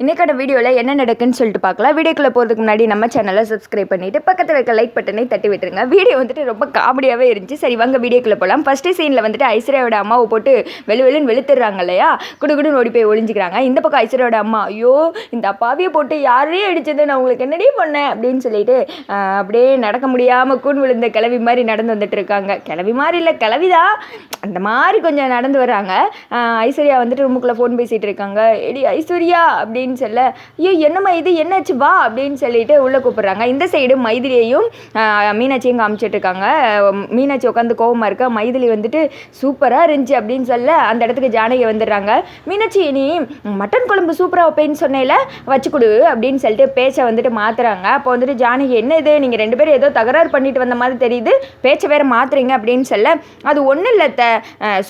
இன்னைக்கான வீடியோவில் என்ன நடக்குன்னு சொல்லிட்டு பார்க்கலாம். வீடியோக்குள்ளே போகிறதுக்கு முன்னாடி நம்ம சேனலை சப்ஸ்கிரைப் பண்ணிவிட்டு பக்கத்தில் இருக்க லைக் பட்டனை தட்டி விட்டுருங்க. வீடியோ வந்துட்டு ரொம்ப காமெடியாகவே இருந்துச்சு. சரி வாங்க வீடியோக்குள்ளே போகலாம் ஃபஸ்ட்டு சீனில் வந்துட்டு ஐஸ்வர்யாவோட அம்மாவை போட்டு வெளு வெளுன்னு வெளுத்துறாங்க இல்லையா? குடு குடுன்னு ஓடி போய் ஒளிஞ்சிக்கிறாங்க. இந்த பக்கம் ஐஸ்வர்யாவோட அம்மா ஐயோ இந்த அப்பாவியை போட்டு யாரையும் அடித்தது நான் உங்களுக்கு என்னடி பண்ணேன்? அப்படின்னு சொல்லிட்டு அப்படியே நடக்க முடியாமல் கூன் விழுந்த கிளவி மாதிரி நடந்து வந்துட்டு இருக்காங்க. கிளவி மாதிரி இல்லை கிளவிதான் அந்த மாதிரி கொஞ்சம் நடந்து வராங்க ஐஸ்வர்யா வந்துட்டு ரூமுக்குள்ளே ஃபோன் பேசிகிட்டு இருக்காங்க. எடி ஐஸ்வர்யா அப்படின்னு சொல்ல ஐயோ என்னம்மா இது? என்னாச்சு? வா அப்படின்னு சொல்லிட்டு உள்ளே கூப்பிட்றாங்க. இந்த சைடு மைதிலியையும் மீனாட்சியும் காமிச்சிட்டு இருக்காங்க. மீனாட்சி உட்காந்து கோவமாக இருக்க? மைதிலி வந்துட்டு சூப்பராக இருந்துச்சு அப்படின்னு சொல்ல அந்த இடத்துக்கு ஜானகி வந்துடுறாங்க. மீனாட்சி நீ மட்டன் குழம்பு சூப்பராக வைப்பேன்னு சொன்னேல வச்சு கொடு அப்படின்னு சொல்லிட்டு பேச்சை வந்துட்டு மாற்றுறாங்க அப்போ வந்துட்டு ஜானகி என்ன இது நீங்கள் ரெண்டு பேரும் ஏதோ தகராறு பண்ணிட்டு வந்த மாதிரி தெரியுது. பேச்சை வேறு மாற்றுறீங்க அப்படின்னு சொல்ல அது ஒன்றும் இல்லை த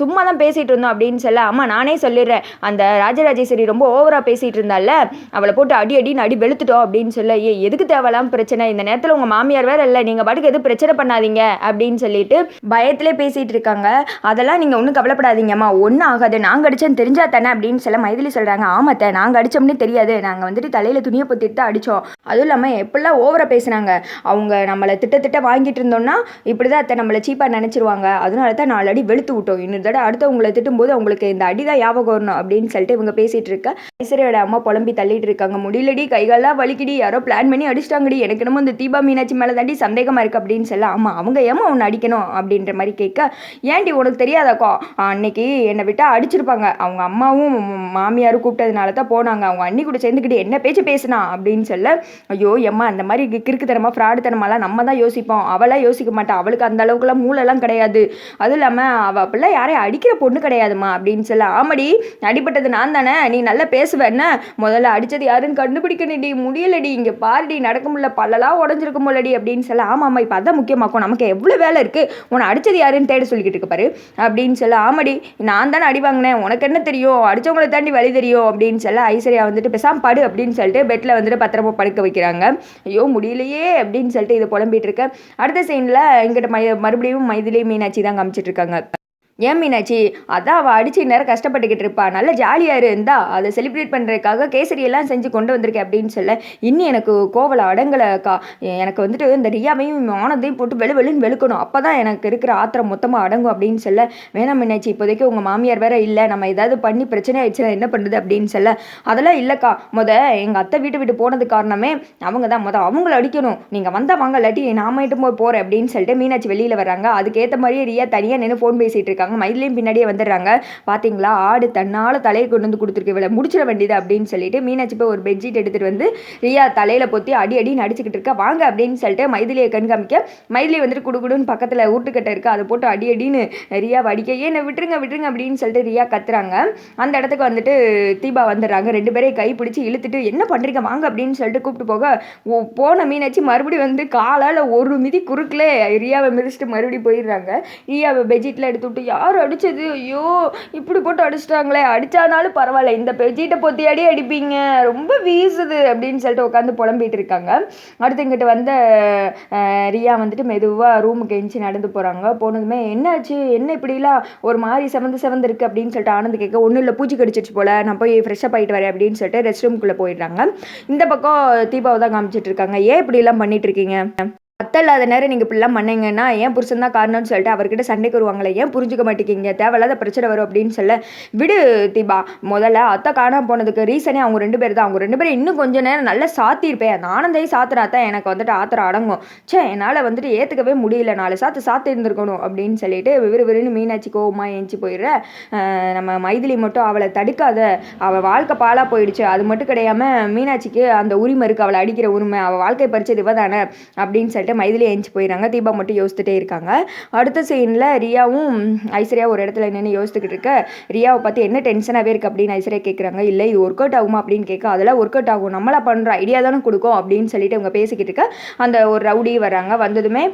சும்மா தான் பேசிகிட்டு இருந்தோம் அப்படின்னு சொல்ல ஆமாம் நானே சொல்லிடுறேன். அந்த ராஜராஜேஸ்வரி ரொம்ப ஓவராக பேசிகிட்டு இருந்தால அவளை போட்டு அடி அடின்னு அடி வெளுத்துட்டோம் அப்படின்னு சொல்ல ஏ எதுக்கு தேவையில்லாம பிரச்சனை? இந்த நேரத்தில் உங்கள் மாமியார் வேற இல்லை. நீங்கள் பாட்டுக்கு எதுவும் பிரச்சனை பண்ணாதீங்க. அப்படின்னு சொல்லிட்டு பயத்திலே பேசிகிட்டு இருக்காங்க. அதெல்லாம் நீங்கள் ஒன்றும் கவலைப்படாதீங்கம்மா. ஒன்றும் ஆகாது. நாங்கள் அடிச்சேன்னு தெரிஞ்சா தானே? அப்படின்னு சொல்ல மைதிலி சொல்கிறாங்க ஆமாத்த நாங்கள் அடித்தோம்னே தெரியாது. நாங்கள் வந்துட்டு தலையில் துணியை பொத்திட்டு தான் அடித்தோம் அதுவும் இல்லாமல் எப்படிலாம் ஓவராக பேசுனாங்க. அவங்க நம்மளை திட்ட திட்ட வாங்கிட்டு இருந்தோம்னா இப்படி தான் அத்தை நம்மளை சீப்பாக நினச்சிருவாங்க. அதனால தான் நாலு அடி வெளுத்து விட்டோம். இன்னொரு தடவை அடுத்தவங்களை திட்டும்போது அவங்களுக்கு இந்த அடி தான் ஞாபகம் வரணும். அப்படின்னு சொல்லிட்டு இவங்க பேசிகிட்டு இருக்க. ஐஸ்வர்யோட அம்மா புலம்பி தள்ளிட்டு இருக்காங்க. முடியலடி கைகாலாம் வலிக்குடி. யாரோ பிளான் பண்ணி அடிச்சிட்டாங்கடி. எனக்கு என்னமோ இந்த தீபா மீனாட்சி மேலே தாண்டி சந்தேகமாக இருக்குது அப்படின்னு சொல்ல ஆமாம் அவங்க ஏமா உன்னை அடிக்கணும்? அப்படின்ற மாதிரி கேட்க ஏன்டி உனக்கு தெரியாதாக்கோ? அன்னைக்கு என்னை விட்டா அடிச்சிருப்பாங்க. அவங்க அம்மாவும் மாமியாரும் கூப்பிட்டதுனால தான் போனாங்க. அவங்க அண்ணி கூட சேர்ந்துக்கிட்டு என்ன பேச்சு பேசுனா? அப்படின்னு சொல்ல ஐயோ எம்மா அந்த மாதிரி கிறுக்குத்தனமாக ஃப்ராடு ஃப்ராடுத்தனமாலாம் நம்ம தான் யோசிப்போம். அவளாம் யோசிக்க மாட்டா. அவளுக்கு அந்த அளவுக்குலாம் மூளைலாம் கிடையாது. அதுவும் இல்லாமல் அவள் அப்படிலாம் யாரையும் அடிக்கிற பொண்ணு கிடையாதும்மா. அப்படின்னு சொல்ல ஆமாடி அடிபட்டது நான் தானே. நீ நல்லா பேசுவேன்னு முதல்ல அடித்தது யாருன்னு கண்டுபிடிக்கணுடி முடியலடி. இங்கே பாருடி நடக்க முடியல. பல்லலாம் உடஞ்சிருக்க முடியலடி அப்படின்னு சொல்ல ஆமாம்மா இப்போ அதான் முக்கியமாக்கும். நமக்கு எவ்வளோ வேலை இருக்குது உன்னை அடித்தது யாருன்னு தேட சொல்லிக்கிட்டு பாரு அப்படின்னு சொல்ல ஆமாடி நான் தானே அடி வாங்கினேன். உனக்கு என்ன தெரியும்? அடிச்சவங்கள தாண்டி வழி தெரியும் அப்படின்னு சொல்ல ஐஸ்வர்யா வந்துட்டு பேசாம படு அப்படின்னு சொல்லிட்டு பெட்டில் வந்துட்டு பத்திரமா படுக்க வைக்கிறாங்க. ஐயோ முடியலையே அப்படின்னு சொல்லிட்டு இதை புலம்பிகிட்டு இருக்கேன் அடுத்த சீனில் எங்கிட்ட மை மறுபடியும் மைதிலே மீனாட்சி தான் காமிச்சிட்ருக்காங்க ஏன் மீனாட்சி? அதான் அவள் அடிச்சு நேரம் கஷ்டப்பட்டுக்கிட்டு இருப்பா. நல்ல ஜாலியாக இருந்தா அதை செலிப்ரேட் பண்ணுறதுக்காக கேசரியெல்லாம் செஞ்சு கொண்டு வந்திருக்கேன் அப்படின்னு சொல்ல இன்னும் எனக்கு கோவலை அடங்கலைக்கா எனக்கு வந்துட்டு இந்த ரியாவையும் ஆனந்தையும் போட்டு வெளு வெளுன்னு வெளுக்கணும். அப்போ தான் எனக்கு இருக்கிற ஆத்திரம் மொத்தமாக அடங்கும் அப்படின்னு சொல்ல வேணாம் மீனாட்சி இப்போதைக்கு உங்கள் மாமியார் வேற இல்லை. நம்ம ஏதாவது பண்ணி பிரச்சனை ஆயிடுச்சுன்னா என்ன பண்ணுறது அப்படின்னு சொல்ல அதெல்லாம் இல்லைக்கா. முத எங்கள் அத்தை வீட்டு விட்டு போனது காரணமே அவங்க தான். முத அவங்கள அடிக்கணும். நீங்கள் வந்தால் வாங்க இல்லாட்டி நான் மட்டும் போய் போகிறேன் அப்படின்னு சொல்லிட்டு மீனாட்சி வெளியில் வராங்க அதுக்கேற்ற மாதிரியே ரியா தனியாக நின்று ஃபோன் பேசிகிட்டு இருக்காங்க மயிலையும் பின்னாடியே வந்துடுறாங்க. பார்த்தீங்களா ஆடு தன்னால் தலையை கொண்டு வந்து கொடுத்துருக்கு. இவளை முடிச்சிட வேண்டியது அப்படின்னு சொல்லிட்டு மீனாட்சி போய் ஒரு பெட்ஷீட் எடுத்துகிட்டு வந்து ரியா தலையில் பொத்தி அடி அடின்னு அடிச்சுக்கிட்டு இருக்கா. வாங்க அப்படின்னு சொல்லிட்டு மைதிலியை கண்காமிக்க மைதிலி வந்துட்டு குடுகுடுன்னு பக்கத்தில் ஊட்டுக்கட்டை இருக்கு. அதை போட்டு அடி அடின்னு ரியா அடிக்க ஏன் விட்டுருங்க விட்டுருங்க அப்படின்னு சொல்லிட்டு ரியா கத்துறாங்க. அந்த இடத்துக்கு வந்துட்டு தீபா வந்துடுறாங்க. ரெண்டு பேரையும் கை பிடிச்சி இழுத்துட்டு என்ன பண்ணுறீங்க வாங்க அப்படின்னு சொல்லிட்டு கூப்பிட்டு போக ஓ- போன மீனாட்சி மறுபடியும் வந்து காலால் ஒரு மிதி குறுக்கில். ரியாவை மிதிச்சிட்டு மறுபடியும் போயிடுறாங்க. ரியாவை பெட்ஷீட்டில் எடுத்து விட்டு யார் அடித்தது ஐயோ இப்படி போட்டு அடிச்சிட்டாங்களே. அடித்தானாலும் பரவாயில்ல. இந்த பெட்ஷீட்டை பொத்தி அடி அடிப்பீங்க. ரொம்ப வீசுது அப்படின்னு சொல்லிட்டு உட்காந்து புலம்பிட்டு இருக்காங்க. அடுத்து இங்கிட்ட வந்த ரியா வந்துட்டு மெதுவாக ரூமுக்கு எஞ்சி நடந்து போகிறாங்க போனதுமே என்னாச்சு? என்ன இப்படிலாம்? ஒரு மாதிரி செவந்து செவந்து இருக்குது அப்படின்னு சொல்லிட்டு ஆனந்த் கேட்க ஒன்றும் இல்லை. பூச்சி கடிச்சிச்சு போல. நான் போய் ஃப்ரெஷ்ஷப் ஆகிட்டு வரேன் அப்படின்னு சொல்லிட்டு ரெஸ்ட் ரூம்குள்ளே போயிடுறாங்க. இந்த பக்கம் தீபாவை தான் காமிச்சிட்டு இருக்காங்க. ஏன் இப்படிலாம் பண்ணிட்டு இருக்கீங்க? அத்தை இல்லாத நேரம் நீங்கள் இப்படிலாம் பண்ணீங்கன்னா ஏன் புருஷன் தான் காரணம்னு சொல்லிட்டு அவர்கிட்ட சண்டைக்கு வருவாங்களே? ஏன் புரிஞ்சுக்க மாட்டேங்கிங்க தேவையில்லாத பிரச்சனை வரும் அப்படின்னு சொல்ல விடு தீபா முதல்ல அத்தை காணாம போனதுக்கு ரீசனே அவங்க ரெண்டு பேர் தான். அவங்க ரெண்டு பேரும் இன்னும் கொஞ்சம் நேரம் நல்லா சாத்தியிருப்பேன் அந்த ஆனந்தையும் சாத்துறா தான் எனக்கு வந்துட்டு ஆத்திரம் அடங்கும். ச்சே என்னால் வந்துட்டு ஏற்றுக்கவே முடியல. நாலு சாத்து சாத்து இருந்திருக்கணும் அப்படின்னு சொல்லிட்டு விறுவிறுன்னு மீனாட்சி கோவமாக ஏஞ்சி போயிடுற நம்ம மைதிலி மட்டும் அவளை தடுக்காத. அவள் வாழ்க்கை பாழாக போயிடுச்சு. அது மட்டும் கிடையாமல் மீனாட்சிக்கு அந்த உரிமை இருக்குது அவளை அடிக்கிற உரிமை அவள் வாழ்க்கை பறிச்சது இவ தானே அப்படின்னு சொல்லிட்டு மைதிலி ஏஞ்சி போயிடுறாங்க தீபா மட்டும் யோசித்துட்டே இருக்காங்க. அடுத்த சீனில் ரியாவும் ஐஸ்வர்யா ஒரு இடத்துல நின்று யோசித்துக்கிட்டு இருக்க. ரியாவை பார்த்து என்ன டென்ஷனாகவே இருக்குது அப்படின்னு ஐஸ்வர்யா கேட்குறாங்க இல்லை இது ஒர்க் அவுட் ஆகுமா? அப்படின்னு கேட்க அதெல்லாம் ஒர்க் அவுட் ஆகும். நம்மளா பண்ணுற ஐடியா தானே கொடுக்கும் அப்படின்னு சொல்லிட்டு இவங்க பேசிக்கிட்டு இருக்க அந்த ஒரு ரவுடி வராங்க வந்ததுமே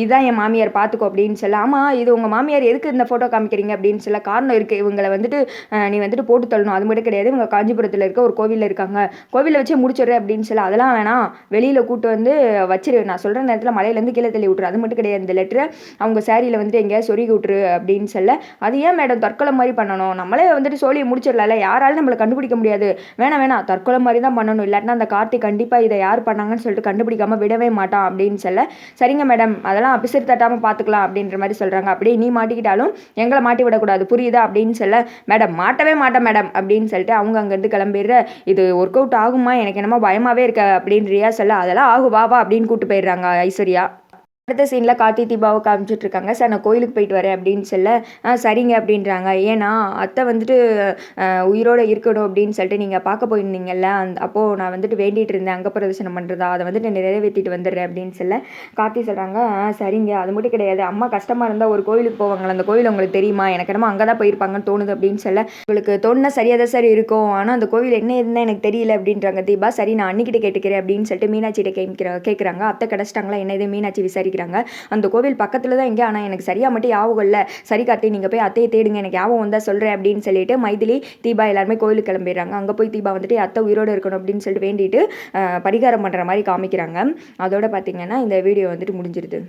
இதுதான் என் மாமியார் பார்த்துக்கோ அப்படின்னு சொல்ல ஆமாம் இது உங்கள் மாமியார் எதுக்கு இந்த ஃபோட்டோ காமிக்கிறீங்க? அப்படின்னு சொல்ல காரணம் இருக்குது இவங்களை வந்துட்டு நீ வந்துட்டு போட்டு தள்ளணும். அது மட்டும் கிடையாது. இவங்க காஞ்சிபுரத்தில் இருக்க ஒரு கோவிலில் இருக்காங்க. கோவிலில் வச்சே முடிச்சிடுறேன் அப்படின்னு சொல்ல அதெல்லாம் வேணாம். வெளியில் கூட்டு வந்து வச்சிரு. நான் சொல்கிறேன் சொல்கிற நேரத்தில் மலையிலேருந்து கீழே தள்ளி விட்ரு அது மட்டும் கிடையாது. இந்த லெட்டரை அவங்க சேரீயில் வந்துட்டு எங்கேயா சொருகி விட்ரு அப்படின்னு சொல்ல அது ஏன் மேடம் தற்கொலை மாதிரி பண்ணணும்? நம்மளே வந்துட்டு சோழியை முடிச்சிடலாம்ல. யாராலும் நம்மளை கண்டுபிடிக்க முடியாது. வேணாம் வேணாம். தற்கொலை மாதிரி தான் பண்ணணும். இல்லாட்டினா அந்த கார்த்திக் கண்டிப்பாக இதை யார் பண்ணாங்கன்னு சொல்லிட்டு கண்டுபிடிக்காம விடவே மாட்டான் அப்படின்னு சொல்ல சரிங்க மேடம் அதெல்லாம் அபிசர் தட்டாமல் பார்த்துக்கலாம் அப்படின்ற மாதிரி சொல்கிறாங்க அப்படியே நீ மாட்டிக்கிட்டாலும் எங்களை மாட்டி விடக்கூடாது. புரியுதா அப்படின்னு சொல்ல மேடம் மாட்டவே மாட்டேன் மேடம் அப்படின்னு சொல்லிட்டு அவங்க அங்கேருந்து கிளம்பிடுற இது ஒர்க் அவுட் ஆகுமா? எனக்கு என்னமோ பயமாகவே இருக்க அப்படின்னு ரியா சொல்ல அதெல்லாம் ஆகு வா வா அப்படின்னு கூப்பிட்டு போயிடுறாங்க. ஐஸ்வர்யா அடுத்த சீனில் கார்த்தி தீபாவை காமிச்சிட்டு இருக்காங்க சார் நான் கோயிலுக்கு போயிட்டு வரேன் அப்படின்னு சொல்ல ஆ சரிங்க அப்படின்றாங்க. ஏன்னா அத்தை வந்துட்டு உயிரோடு உயிரோட இருக்கணும் அப்படின்னு சொல்லிட்டு நீங்கள் பார்க்க போயிருந்தீங்கல்ல அந்த அப்போது நான் வந்துட்டு வேண்டிகிட்டு இருந்தேன். அங்கே பிரதர்சனம் பண்ணுறதா அதை வந்துட்டு நிறைவேற்றிட்டு வந்துடுறேன் அப்படின்னு சொல்ல கார்த்தி சொல்கிறாங்க ஆ சரிங்க அது மட்டும் கிடையாது. அம்மா கஷ்டமாக இருந்தால் ஒரு கோயிலுக்கு போவாங்களா அந்த கோயில் உங்களுக்கு தெரியுமா? எனக்கு என்னமோ அங்கே தான் போயிருப்பாங்கன்னு தோணுது அப்படின்னு சொல்ல உங்களுக்கு தோணுனா சரியாக தான் சார் இருக்கும். ஆனால் அந்த கோயில் என்ன இருந்தால் எனக்கு தெரியல அப்படின்றாங்க. தீபா சரி நான் அன்னிக்கிட்ட கேட்டுக்கிறேன் அப்படின்னு சொல்லிட்டு மீனாட்சிகிட்ட கேட்கிறாங்க கேட்குறாங்க. அத்தை கிடச்சிட்டாங்களா என்ன இது மீனாட்சி விசாரிக்கிறேன் விசாரிக்கிறாங்க அந்த கோவில் பக்கத்தில் தான் எங்கே ஆனால் எனக்கு சரியாக மட்டும் ஞாபகம் இல்லை. சரி கார்த்தி நீங்கள் போய் அத்தையை தேடுங்க. எனக்கு ஞாபகம் வந்தால் சொல்கிறேன் அப்படின்னு சொல்லிட்டு மைதிலி தீபா எல்லாருமே கோயிலுக்கு கிளம்பிடுறாங்க. அங்கே போய் தீபா வந்துட்டு அத்தை உயிரோடு இருக்கணும் அப்படின்னு சொல்லிட்டு வேண்டிட்டு பரிகாரம் பண்ணுற மாதிரி காமிக்கிறாங்க. அதோட பார்த்தீங்கன்னா இந்த வீடியோ வந்துட்டு முடிஞ்சிருது.